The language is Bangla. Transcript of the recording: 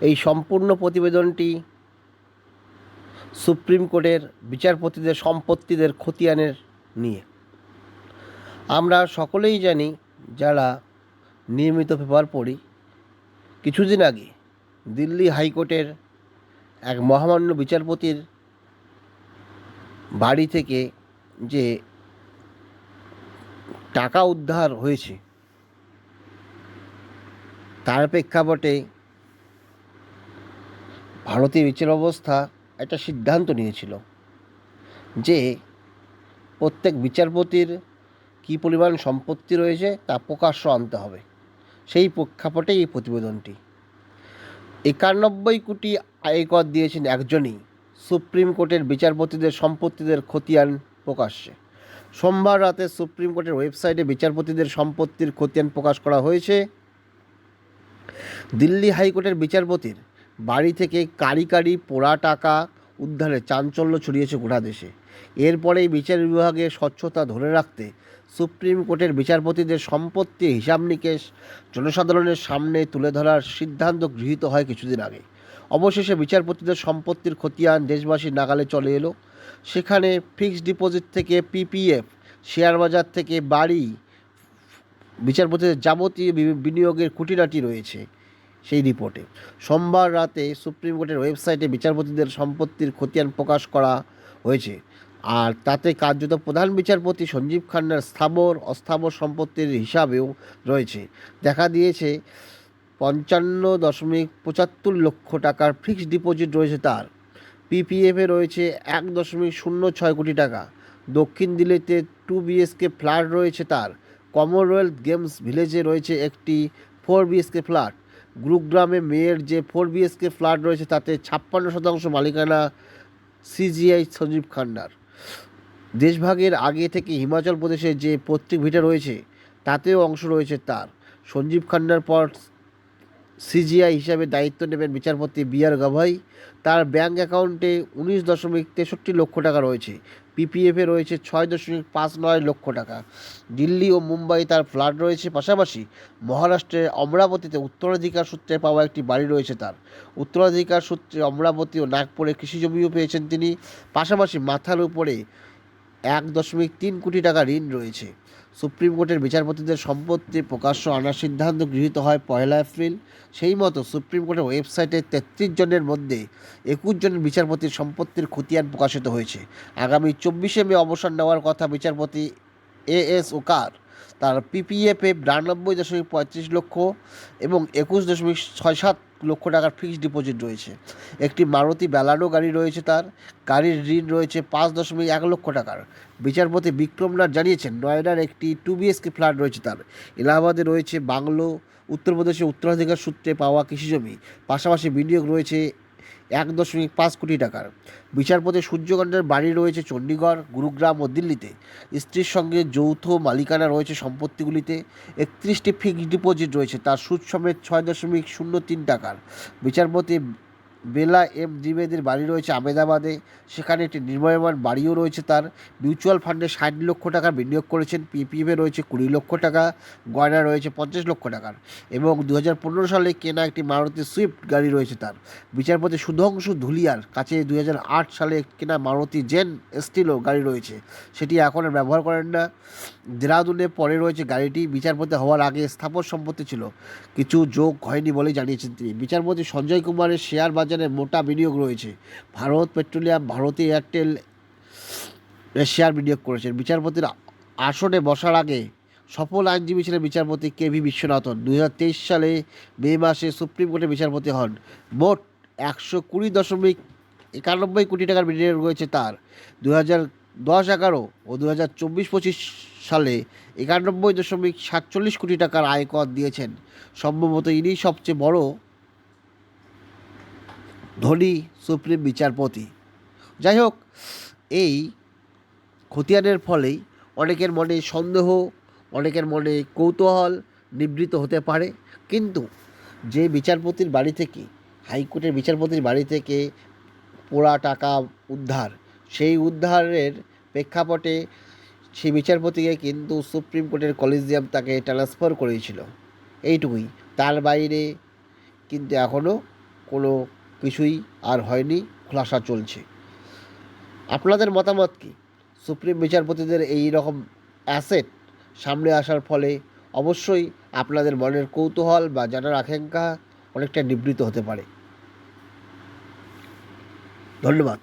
এই সম্পূর্ণ প্রতিবেদনটি সুপ্রিম কোর্টের বিচারপতিদের সম্পত্তিদের খতিয়ানের নিয়ে। আমরা সকলেই জানি, যারা নিয়মিত পেপার পড়ি, কিছুদিন আগে দিল্লি হাইকোর্টের এক মহামান্য বিচারপতির বাড়ি থেকে যে টাকা উদ্ধার হয়েছে তার প্রেক্ষাপটে ভারতীয় বিচার ব্যবস্থা একটা সিদ্ধান্ত নিয়েছিল যে প্রত্যেক বিচারপতির কী পরিমাণ সম্পত্তি রয়েছে তা প্রকাশ্য আনতে হবে। সেই প্রেক্ষাপটে এই প্রতিবেদনটি। একানব্বই কোটি আয়কর দিয়েছেন একজনই সুপ্রিম কোর্টের বিচারপতিদের সম্পত্তিদের খতিয়ান প্রকাশ্যে। সোমবার রাতে সুপ্রিম কোর্টের ওয়েবসাইটে বিচারপতিদের সম্পত্তির খতিয়ান প্রকাশ করা হয়েছে। দিল্লি হাইকোর্টের বিচারপতির বাড়ি থেকে কারি কারি পোড়া টাকা উদ্ধারে চাঞ্চল্য ছড়িয়েছে গোটা দেশে। এরপরেই বিচার বিভাগে স্বচ্ছতা ধরে রাখতে সুপ্রিম কোর্টের বিচারপতিদের সম্পত্তি হিসাব নিকেশ জনসাধারণের সামনে তুলে ধরার সিদ্ধান্ত গৃহীত হয় কিছুদিন আগে। অবশেষে বিচারপতিদের সম্পত্তির খতিয়ান দেশবাসীর নাগালে চলে এলো। সেখানে ফিক্সড ডিপোজিট থেকে পিপিএফ, শেয়ার বাজার থেকে বাড়ি, বিচারপতিদের যাবতীয় বিনিয়োগের খুঁটিনাটি রয়েছে। সেই রিপোর্টে। সোমবার রাতে সুপ্রিম কোর্টের ওয়েবসাইটে বিচারপতিদের সম্পত্তির খতিয়ান প্রকাশ করা হয়েছে। আর তাতে কার্যত প্রধান বিচারপতি সঞ্জীব খান্নার স্থাবর, অস্থাবর সম্পত্তির হিসাবেও রয়েছে। দেখা দিয়েছে, পঞ্চান্ন দশমিক পঁচাত্তর লক্ষ টাকার ফিক্সড ডিপোজিট রয়েছে তার। পিপিএফে রয়েছে এক দশমিক শূন্য ছয় কোটি টাকা। দক্ষিণ দিল্লিতে টু বিএসকে ফ্ল্যাট রয়েছে তার। কমনওয়েলথ গেমস ভিলেজে রয়েছে একটি ফোর বিএসকে ফ্ল্যাট। গুরুগ্রামে মেয়ের যে ফোর বিএসকে ফ্ল্যাট রয়েছে, তাতে ছাপ্পান্ন শতাংশ মালিকানা সিজিআই সঞ্জীব খান্ডার। দেশভাগের আগে থেকে হিমাচল প্রদেশে যে পৈতৃক ভিটা রয়েছে, তাতেও অংশ রয়েছে তার। সঞ্জীব খান্ডার পর সিজিআই হিসাবে দায়িত্ব নেবেন বিচারপতি বি আর গাভাই। তার ব্যাঙ্ক অ্যাকাউন্টে উনিশ দশমিক তেষট্টি লক্ষ টাকা রয়েছে। পিপিএফে রয়েছে ছয় দশমিক পাঁচ নয় লক্ষ টাকা। দিল্লি ও মুম্বাই তার ফ্ল্যাট রয়েছে। পাশাপাশি মহারাষ্ট্রের অমরাবতীতে উত্তরাধিকার সূত্রে পাওয়া একটি বাড়ি রয়েছে তার। উত্তরাধিকার সূত্রে অমরাবতী ও নাগপুরে কৃষি জমিও পেয়েছেন তিনি। পাশাপাশি মাথার উপরে এক দশমিক তিন কোটি টাকা ঋণ রয়েছে। সুপ্রিম কোর্টের বিচারপতিদের সম্পত্তি প্রকাশ্য আনার সিদ্ধান্ত গৃহীত হয় পয়লা এপ্রিল। সেই মতো সুপ্রিম কোর্টের ওয়েবসাইটে তেত্রিশ জনের মধ্যে একুশ জনের বিচারপতির সম্পত্তির খতিয়ান প্রকাশিত হয়েছে। আগামী চব্বিশে মে অবসর নেওয়ার কথা বিচারপতি এ এস ওকার। তার পিপিএফে বিরানব্বই দশমিক পঁয়ত্রিশ লক্ষ এবং একুশ দশমিক ছয় সাত লক্ষ টাকার ফিক্সড ডিপোজিট রয়েছে। একটি মারুতি বেলানো গাড়ি রয়েছে তার। গাড়ির ঋণ রয়েছে পাঁচ দশমিক এক লক্ষ টাকার। বিচারপতি বিক্রম নাথ জানিয়েছেন নয়ডার একটি টু বিএসকে ফ্ল্যাট রয়েছে তার। এলাহাবাদে রয়েছে বাংলো উত্তরপ্রদেশে উত্তরাধিকার সূত্রে পাওয়া কৃষিজমি। পাশাপাশি বিনিয়োগ রয়েছে এক দশমিক পাঁচ কোটি টাকার। বিচারপতি সূর্যকান্তের বাড়ি রয়েছে চণ্ডীগড়, গুরুগ্রাম ও দিল্লিতে। স্ত্রীর সঙ্গে যৌথ মালিকানা রয়েছে সম্পত্তিগুলিতে। একত্রিশটি ফিক্সড ডিপোজিট রয়েছে, তার সুদ সমেত ছয় দশমিক শূন্য তিন টাকার। বিচারপতি বেলা এম দ্বিবেদীর বাড়ি রয়েছে আমেদাবাদে সেখানে একটি নির্ময়মান বাড়িও রয়েছে তার। মিউচুয়াল ফান্ডে ষাট লক্ষ টাকার বিনিয়োগ করেছেন। পিপিএফে রয়েছে কুড়ি লক্ষ টাকা, গয়না রয়েছে পঞ্চাশ লক্ষ টাকার। এবং দু হাজার পনেরো সালে কেনা একটি মারুতি সুইফট গাড়ি রয়েছে তার। বিচারপতি সুধংশু ধুলিয়ার কাছে দু হাজার আট সালে কেনা মারুতি জেন স্টিলো গাড়ি রয়েছে। সেটি এখন আর ব্যবহার করেন না। দেরাদুনে পরে রয়েছে গাড়িটি। বিচারপতি হওয়ার আগে স্থাপন সম্পত্তি ছিল। কিছু যোগ হয়নি বলে জানিয়েছেন তিনি। বিচারপতি সঞ্জয় কুমারের শেয়ার বাজারে মোটা বিনিয়োগ রয়েছে। Bharat petroleum, Bharti Airtel share বিনিয়োগ করেছেন। বিচারপতির আসনে বসার আগে সফল আইনজীবী ছিলেন বিচারপতি কে ভি বিশ্বনাথন। দুই হাজার তেইশ সালে মে মাসে সুপ্রিম কোর্টের বিচারপতি হন। মোট একশো কুড়ি দশমিক একানব্বই কোটি টাকার বিনিয়োগ রয়েছে তার। দু হাজার দশ এগারো ও দু হাজার চব্বিশ পঁচিশ সালে একানব্বই দশমিক সাতচল্লিশ কোটি টাকার আয়কর দিয়েছেন। সম্ভবত ইনি সবচেয়ে বড় ধনী সুপ্রিম বিচারপতি। যাই হোক এই খতিয়ানের ফলেই অনেকের মনে সন্দেহ, অনেকের মনে কৌতূহল নিবৃত হতে পারে। কিন্তু যে বিচারপতির বাড়ি থেকে, হাইকোর্টের বিচারপতির বাড়ি থেকে পোড়া টাকা উদ্ধার, সেই উদ্ধারের প্রেক্ষাপটে সেই বিচারপতিকে কিন্তু সুপ্রিম কোর্টের কলেজিয়াম তাকে ট্রান্সফার করেছিল। এইটুকুই। তার বাইরে কিন্তু এখনও কোনো কিছুই আর হয়নি, খোলাসা চলছে। আপনাদের মতামত কি? সুপ্রিম বিচারপতিদের এই রকম অ্যাসেট সামনে আসার ফলে অবশ্যই আপনাদের মনের কৌতূহল বা জানার আকাঙ্ক্ষা অনেকটা নিবৃত হতে পারে। ধন্যবাদ।